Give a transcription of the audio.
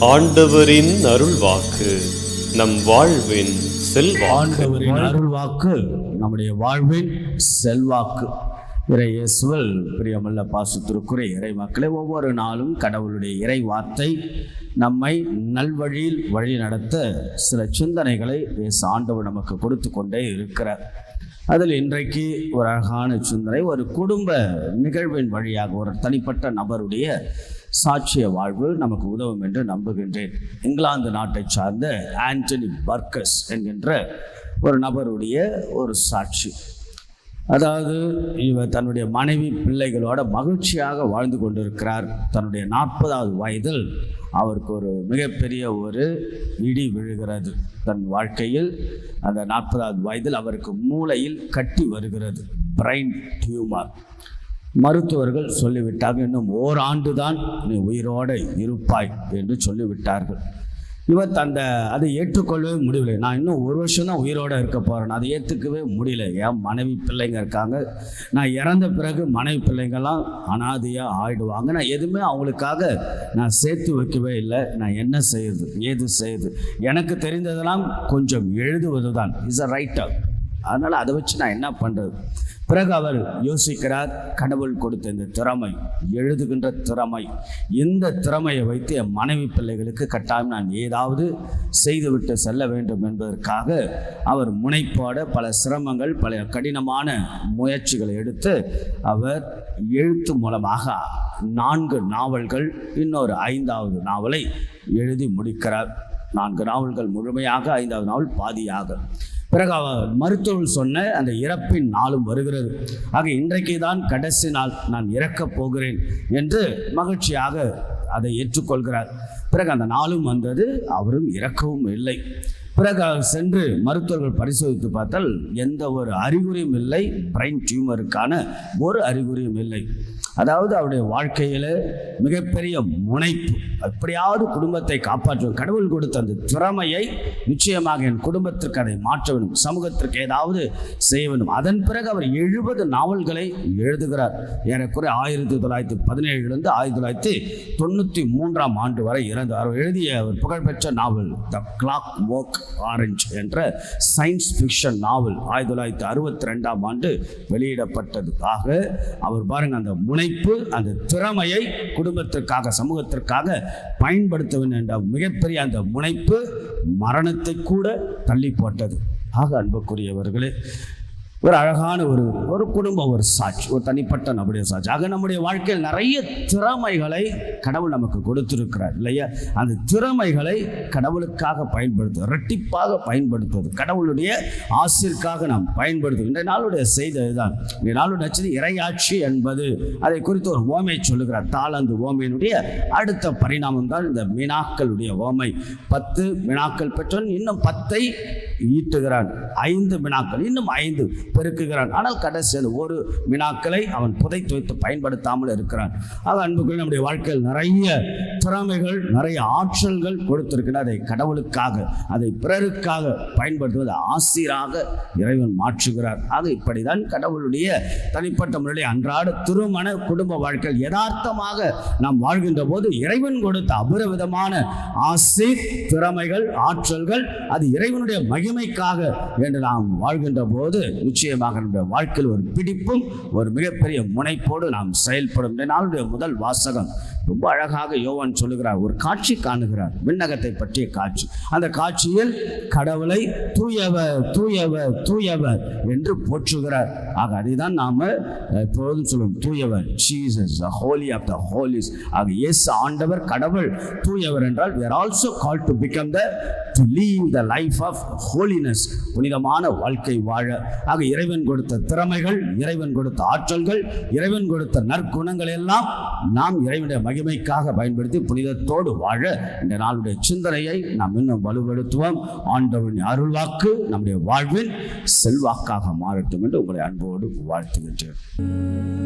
ஆண்டவரின் அருள் வாக்கு நம் வாழ்வின் செல்வாக்கு. ஆண்டவரின் அருள்வாக்கு நம்முடைய வாழ்வின் செல்வாக்கு. இறையேசுவல் இயேசுவல் பிரியமுள்ள பாசுத்திருக்குறை இறை ஒவ்வொரு நாளும் கடவுளுடைய இறை வார்த்தை நம்மை நல்வழியில் வழி நடத்த சில சிந்தனைகளை இயேசு ஆண்டவர் நமக்கு கொடுத்து கொண்டே இருக்கிறார். அதில் இன்றைக்கு ஒரு அழகான சிந்தனை ஒரு குடும்ப நிகழ்வின் வழியாக ஒரு தனிப்பட்ட நபருடைய சாட்சிய வாழ்வு நமக்கு உதவும் என்று நம்புகின்றேன். இங்கிலாந்து நாட்டை சார்ந்த ஆண்டனி பர்கஸ் என்கின்ற ஒரு நபருடைய ஒரு சாட்சி. அதாவது இவர் தன்னுடைய மனைவி பிள்ளைகளோட மகிழ்ச்சியாக வாழ்ந்து கொண்டிருக்கிறார். தன்னுடைய நாற்பதாவது வயதில் அவருக்கு ஒரு மிகப்பெரிய ஒரு இடி விழுகிறது. தன் வாழ்க்கையில் அந்த நாற்பதாவது வயதில் அவருக்கு மூளையில் கட்டி வருகிறது. பிரைன் டியூமர் மருத்துவர்கள் சொல்லிவிட்டார்கள் இன்னும் ஓராண்டு தான் நீ உயிரோடு இருப்பாய் என்று சொல்லிவிட்டார்கள். இவர் அந்த அதை ஏற்றுக்கொள்ளவே முடியல நான் இன்னும் ஒரு வருஷம் தான் உயிரோடு இருக்க போகிறேன் அதை ஏற்றுக்கவே முடியல. என் மனைவி பிள்ளைங்க இருக்காங்க. நான் இறந்த பிறகு மனைவி பிள்ளைங்கள்லாம் அனாதையாக ஆயிடுவாங்க. நான் எதுவுமே அவங்களுக்காக நான் சேர்த்து வைக்கவே இல்லை. நான் என்ன செய்யுது ஏது செய்யுது? எனக்கு தெரிந்ததெல்லாம் கொஞ்சம் எழுதுவது தான் இஸ் அ ரைட்டர் அதனால் அதை வச்சு நான் என்ன பண்ணுறது பிறகு அவர் யோசிக்கிறார் கடவுள் கொடுத்த இந்த திறமை எழுதுகின்ற திறமை இந்த திறமையை வைத்து என் மனைவி பிள்ளைகளுக்கு கட்டாயம் நான் ஏதாவது செய்துவிட்டு செல்ல வேண்டும் என்பதற்காக அவர் முனைப்போட பல சிரமங்கள் பல கடினமான முயற்சிகளை எடுத்து அவர் எழுத்து மூலமாக நான்கு நாவல்கள் இன்னொரு ஐந்தாவது நாவலை எழுதி முடிக்கிறார். நான்கு நாவல்கள் முழுமையாக ஐந்தாவது நாவல் பாதியாக பிறகு அவர் மருத்துவர்கள் சொன்ன அந்த இறப்பின் நாளும் வருகிறது. ஆக இன்றைக்கு தான் கடைசி நாள் நான் இறக்கப் போகிறேன் என்று மகிழ்ச்சியாக அதை ஏற்றுக்கொள்கிறார். பிறகு அந்த நாளும் வந்தது அவரும் இறக்கவும் இல்லை. பிறகு அவர் சென்று மருத்துவர்கள் பரிசோதித்து பார்த்தால் எந்த ஒரு அறிகுறியும் இல்லை பிரைன் டியூமருக்கான ஒரு அறிகுறியும் இல்லை. அதாவது அவருடைய வாழ்க்கையில் மிகப்பெரிய முனைப்பு. எப்படியாவது குடும்பத்தை காப்பாற்றும் கடவுள் கொடுத்த அந்த திறமையை நிச்சயமாக என் குடும்பத்திற்கு அதை மாற்ற வேண்டும். சமூகத்திற்கு ஏதாவது செய்ய வேண்டும். அதன் பிறகு அவர் எழுபது நாவல்களை எழுதுகிறார். ஏறக்குறை ஆயிரத்தி தொள்ளாயிரத்தி பதினேழுலேருந்து ஆயிரத்தி தொள்ளாயிரத்தி தொண்ணூற்றி மூன்றாம் ஆண்டு வரை இறந்தார். அவர் எழுதிய ஒரு புகழ்பெற்ற நாவல் த கிளாக் ஒர்க் ஆரஞ்சு என்ற சயின்ஸ் ஃபிக்ஷன் நாவல் ஆயிரத்தி தொள்ளாயிரத்தி அறுபத்தி ரெண்டாம் ஆண்டு வெளியிடப்பட்டதுக்காக அவர் பாருங்கள் அந்த முனை நினைப்பு அந்த திறமையை குடும்பத்திற்காக சமூகத்திற்காக பயன்படுத்த வேண்டும் என்ற மிகப்பெரிய அந்த முனைப்பு மரணத்தை கூட தள்ளி போட்டது ஆக அன்புக்குரியவர்களே ஒரு அழகான ஒரு ஒரு குடும்ப ஒரு சாட்சி ஒரு தனிப்பட்ட நம்முடைய சாட்சி. ஆக நம்முடைய வாழ்க்கையில் நிறைய திறமைகளை கடவுள் நமக்கு கொடுத்திருக்கிறார் இல்லையா? அந்த திறமைகளை கடவுளுக்காக பயன்படுத்துவது ரெட்டிப்பாக பயன்படுத்துவது கடவுளுடைய ஆசிற்காக நாம் பயன்படுத்துவோம் இன்றைய நாளுடைய செய்தி இதுதான். இன்றைய நாளுடைய நச்சது இறையாட்சி என்பது. அதை குறித்து ஒரு ஓமை சொல்லுகிறார். தாளந்து ஓமையினுடைய அடுத்த பரிணாமம் தான் இந்த மீனாக்களுடைய ஓமை. பத்து மீனாக்கள் பெற்றோன் இன்னும் பத்தை ஈட்டுகிறான். ஐந்து வினாக்கள் இன்னும் ஐந்து பெருக்குகிறான். ஆனால் கடைசி அந்த ஒரு வினாக்களை அவன் புதைத்து வைத்து பயன்படுத்தாமல் இருக்கிறான். ஆக அன்புக்குள் நம்முடைய வாழ்க்கையில் நிறைய திறமைகள் நிறைய ஆற்றல்கள் கொடுத்திருக்கின்றன அதை கடவுளுக்காக அதை பிறருக்காக பயன்படுத்துவது ஆசிராக இறைவன் மாற்றுகிறார். ஆக இப்படிதான் கடவுளுடைய தனிப்பட்ட முறையில் அன்றாட திருமண குடும்ப வாழ்க்கையில் யதார்த்தமாக நாம் வாழ்கின்ற போது இறைவன் கொடுத்த அபுரவிதமான ஆசை திறமைகள் ஆற்றல்கள் அது இறைவனுடைய மகிமைக்காக என்று நாம் வாழ்கின்ற போது நிச்சயமாக நம்முடைய வாழ்க்கையில் ஒரு பிடிப்பும் ஒரு மிகப்பெரிய முனைப்போடு நாம் செயல்படும். இந்த நாளுடைய முதல் வாசகம் ரொம்ப அழகாக யோவான் சொல்லுகிறார் ஒரு காட்சி காணுகிறார் விண்ணகத்தை பற்றிய காட்சி. அந்த காட்சியில் கடவுளை தூயவர் தூயவர் தூயவர் என்று போற்றுகிறார். ஆக அதைதான் நாம எப்போதும் சொல்லுவோம் தூயவர் Jesus holy of the holies ஆக எஸ் ஆண்டவர் கடவுள் தூயவர் என்றால் where also also to to the the to the life of holiness புனிதமான வாழ்க்கை வாழ. ஆக இறைவன் கொடுத்த திறமைகள் இறைவன் கொடுத்த ஆற்றல்கள் இறைவன் கொடுத்த நற்குணங்கள் எல்லாம் நாம் இறைவனுடைய மகிமைக்காக பயன்படுத்தி புனிதத்தோடு வாழ இந்த நாளுடைய சிந்தனையை நாம் இன்னும் வலுப்படுத்துவோம். ஆண்டவனின் அருள்வாக்கு நம்முடைய வாழ்வில் செல்வாக்காக மாறட்டும் என்று உங்களை அன்போடு வாழ்த்துகின்றேன்.